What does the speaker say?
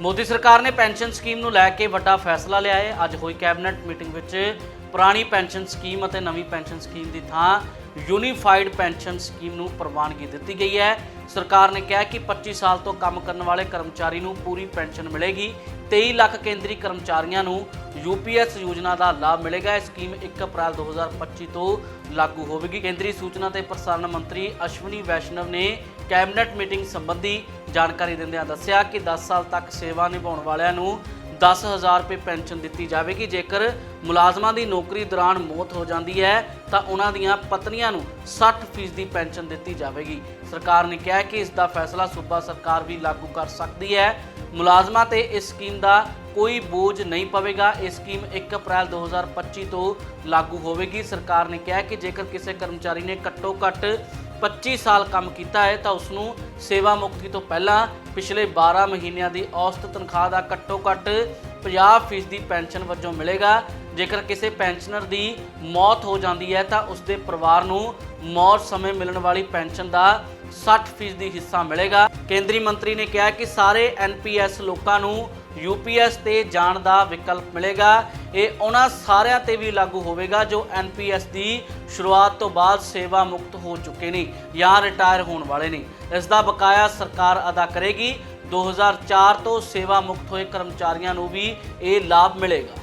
ਮੋਦੀ ਸਰਕਾਰ ਨੇ pension scheme ਨੂੰ ਲੈ ਕੇ ਵੱਡਾ ਫੈਸਲਾ ਲਿਆ ਹੈ। ਅੱਜ ਹੋਈ ਕੈਬਨਿਟ ਮੀਟਿੰਗ ਵਿੱਚ ਪੁਰਾਣੀ ਪੈਨਸ਼ਨ ਸਕੀਮ ਅਤੇ ਨਵੀਂ ਪੈਨਸ਼ਨ ਸਕੀਮ ਦੀ ਥਾਂ ਯੂਨੀਫਾਈਡ ਪੈਨਸ਼ਨ ਸਕੀਮ ਨੂੰ ਪ੍ਰਵਾਨਗੀ ਦਿੱਤੀ ਗਈ ਹੈ। ਸਰਕਾਰ ਨੇ ਕਿਹਾ ਕਿ 25 ਸਾਲ ਤੋਂ ਕੰਮ ਕਰਨ ਵਾਲੇ ਕਰਮਚਾਰੀ ਨੂੰ ਪੂਰੀ ਪੈਨਸ਼ਨ ਮਿਲੇਗੀ। 23 ਲੱਖ ਕੇਂਦਰੀ ਕਰਮਚਾਰੀਆਂ ਨੂੰ ਯੂਪੀਐਸ ਯੋਜਨਾ ਦਾ ਲਾਭ ਮਿਲੇਗਾ। ਇਹ ਸਕੀਮ 1 ਅਪ੍ਰੈਲ 2025 ਤੋਂ ਲਾਗੂ ਹੋਵੇਗੀ। ਕੇਂਦਰੀ ਸੂਚਨਾ ਤੇ ਪ੍ਰਸਾਰਣ ਮੰਤਰੀ ਅਸ਼ਵਨੀ ਵੈਸ਼ਨਵ ਨੇ ਕੈਬਨਿਟ ਮੀਟਿੰਗ ਸੰਬੰਧੀ ਜਾਣਕਾਰੀ ਦਿੰਦਿਆਂ ਦੱਸਿਆ ਕਿ 10 ਸਾਲ ਤੱਕ ਸੇਵਾ ਨਿਭਾਉਣ ਵਾਲਿਆਂ ਨੂੰ 10000 ਰੁਪਏ ਪੈਨਸ਼ਨ ਦਿੱਤੀ ਜਾਵੇਗੀ। ਜੇਕਰ ਮੁਲਾਜ਼ਮਾਂ ਦੀ ਨੌਕਰੀ ਦੌਰਾਨ ਮੌਤ ਹੋ ਜਾਂਦੀ ਹੈ, ਤਾਂ ਉਹਨਾਂ ਦੀਆਂ ਪਤਨੀਆਂ ਨੂੰ 60% ਦੀ ਪੈਨਸ਼ਨ ਦਿੱਤੀ ਜਾਵੇਗੀ। ਸਰਕਾਰ ਨੇ ਕਿਹਾ ਕਿ ਇਸ ਦਾ ਫੈਸਲਾ ਸੂਬਾ ਸਰਕਾਰ ਵੀ ਲਾਗੂ ਕਰ ਸਕਦੀ ਹੈ। ਮੁਲਾਜ਼ਮਾਂ ਤੇ ਇਸ ਸਕੀਮ ਦਾ ਕੋਈ ਬੋਝ ਨਹੀਂ ਪਵੇਗਾ। ਇਹ ਸਕੀਮ 1 ਅਪ੍ਰੈਲ 2025 ਤੋਂ ਲਾਗੂ ਹੋਵੇਗੀ। ਸਰਕਾਰ ਨੇ ਕਿਹਾ ਕਿ ਜੇਕਰ ਕਿਸੇ ਕਰਮਚਾਰੀ ਨੇ ਘੱਟੋ ਘੱਟ 25 ਸਾਲ ਕੰਮ ਕੀਤਾ ਹੈ, ਤਾਂ ਉਸ ਨੂੰ ਸੇਵਾ ਮੁਕਤੀ ਤੋਂ ਪਹਿਲਾਂ ਪਿਛਲੇ 12 ਮਹੀਨਿਆਂ ਦੀ ਔਸਤ ਤਨਖਾਹ ਦਾ ਘੱਟੋ ਘੱਟ 50% ਦੀ ਪੈਨਸ਼ਨ ਵਜੋਂ ਮਿਲੇਗਾ। ਜੇਕਰ ਕਿਸੇ ਪੈਨਸ਼ਨਰ ਦੀ ਮੌਤ ਹੋ ਜਾਂਦੀ ਹੈ, ਤਾਂ ਉਸ ਦੇ ਪਰਿਵਾਰ ਨੂੰ ਮੌਤ ਸਮੇਂ ਮਿਲਣ ਵਾਲੀ ਪੈਨਸ਼ਨ ਦਾ 60% ਹਿੱਸਾ ਮਿਲੇਗਾ। ਕੇਂਦਰੀ ਮੰਤਰੀ ਨੇ ਕਿਹਾ ਕਿ ਸਾਰੇ ਐਨਪੀਐਸ ਲੋਕਾਂ ਨੂੰ ਯੂਪੀਐਸ ਤੇ ਜਾਣ ਦਾ ਵਿਕਲਪ ਮਿਲੇਗਾ। ਇਹ ਉਹਨਾਂ ਸਾਰਿਆਂ ਤੇ ਵੀ ਲਾਗੂ ਹੋਵੇਗਾ ਜੋ ਐਨਪੀਐਸ ਦੀ ਸ਼ੁਰੂਆਤ ਤੋਂ ਬਾਅਦ ਸੇਵਾ ਮੁਕਤ ਹੋ ਚੁੱਕੇ ਨੇ ਜਾਂ ਰਿਟਾਇਰ ਹੋਣ ਵਾਲੇ ਨੇ। ਇਸ ਦਾ ਬਕਾਇਆ ਸਰਕਾਰ ਅਦਾ ਕਰੇਗੀ। 2004 ਤੋਂ ਸੇਵਾ ਮੁਕਤ ਹੋਏ ਕਰਮਚਾਰੀਆਂ ਨੂੰ ਵੀ ਇਹ ਲਾਭ ਮਿਲੇਗਾ।